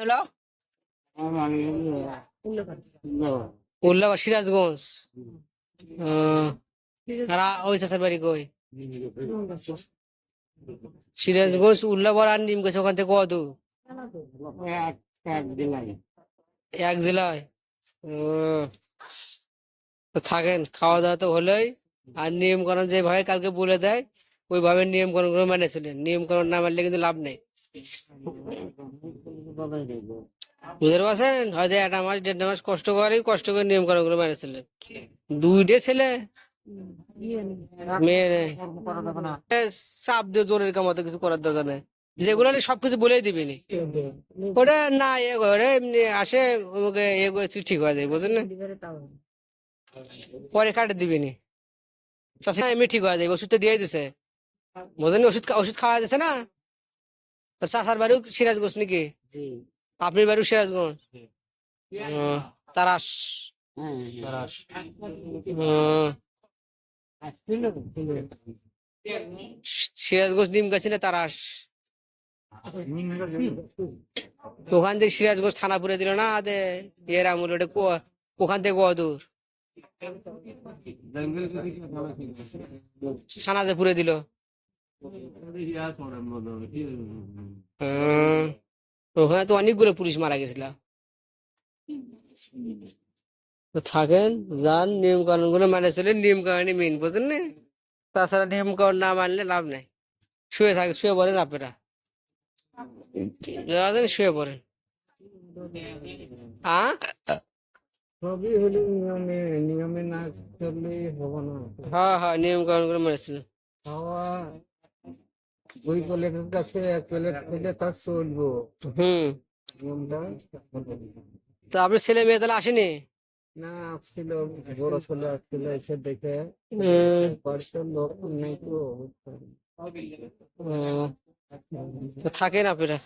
হলো উল্লাবা সিরাজগঞ্জ। আর ওই চাষের বাড়ি কই? সিরাজগঞ্জ উল্লাবার আর নিম গেছে ওখান থেকে কত এক জেলায়। থাকেন খাওয়া দাওয়া তো হলোই। আর নিয়ম কানুন যেভাবে কালকে বলে দেয় ওইভাবে নিয়ম কানুনগুলো মেনে চলেন। নিয়ম কানুন না মানলে কিন্তু লাভ নেই। বুঝতে পারছেন? হয়তো একটা মাস দেড় মাস কষ্ট করে কষ্ট করে নিয়ম কানুনগুলো মেনে চলেন দুইটে ছেলে। মেয়ে চাপ দিয়ে জোরের কামাতে কিছু করার দরকার নেই। যেগুলো সবকিছু বলেই দিবিনি ওটা না এ করে এমনি আসে ওকে এ করেছি ঠিক হয়ে যায় বুঝলেন না? পরে কাটে দিবিনি চাষা এমনি ঠিক হয়ে যায় ওষুধটা দিয়ে দিছে। বুঝলেন ওষুধ ওষুধ খাওয়া যাচ্ছে না? তো চাষার বাড়িও সিরাজগঞ্জ নাকি? আপনার বাড়িও সিরাজগঞ্জ? তারাস। ও, সিরাজগঞ্জ নিম গাছি না তারাস? ওখান থেকে সিরাজগঞ্জ থানা পুরে দিল না আদে? এর আমল ওটা কো- ওখান থেকে কত দূর? থানাতে পুরে দিল। ওখানে তো অনেকগুলো পুলিশ মারা গেছিল। থাকেন যান নিয়ম কানুনগুলো মানে চলে নিয়ম কানুনই মেন না? তাছাড়া নিয়ম কানুন না মানলে লাভ নেই। শুয়ে থাকে শুয়ে পড়েন আপনারা। শুয়ে পড়েন। হ্যাঁ সবই হলো নিয়মে নিয়মে না চললে হবে না। হ্যাঁ হ্যাঁ নিয়ম কানুনগুলো খাওয়া দুই প্লেটের কাছে এক প্লেট খেলে তার চলবো। হুম। তো আপনার ছেলে মেয়ে তাহলে আসেনি? না ছিল বড় ছেলে আসছিল এসে দেখে লোক নেই তো। তো থাকেন আপনারা?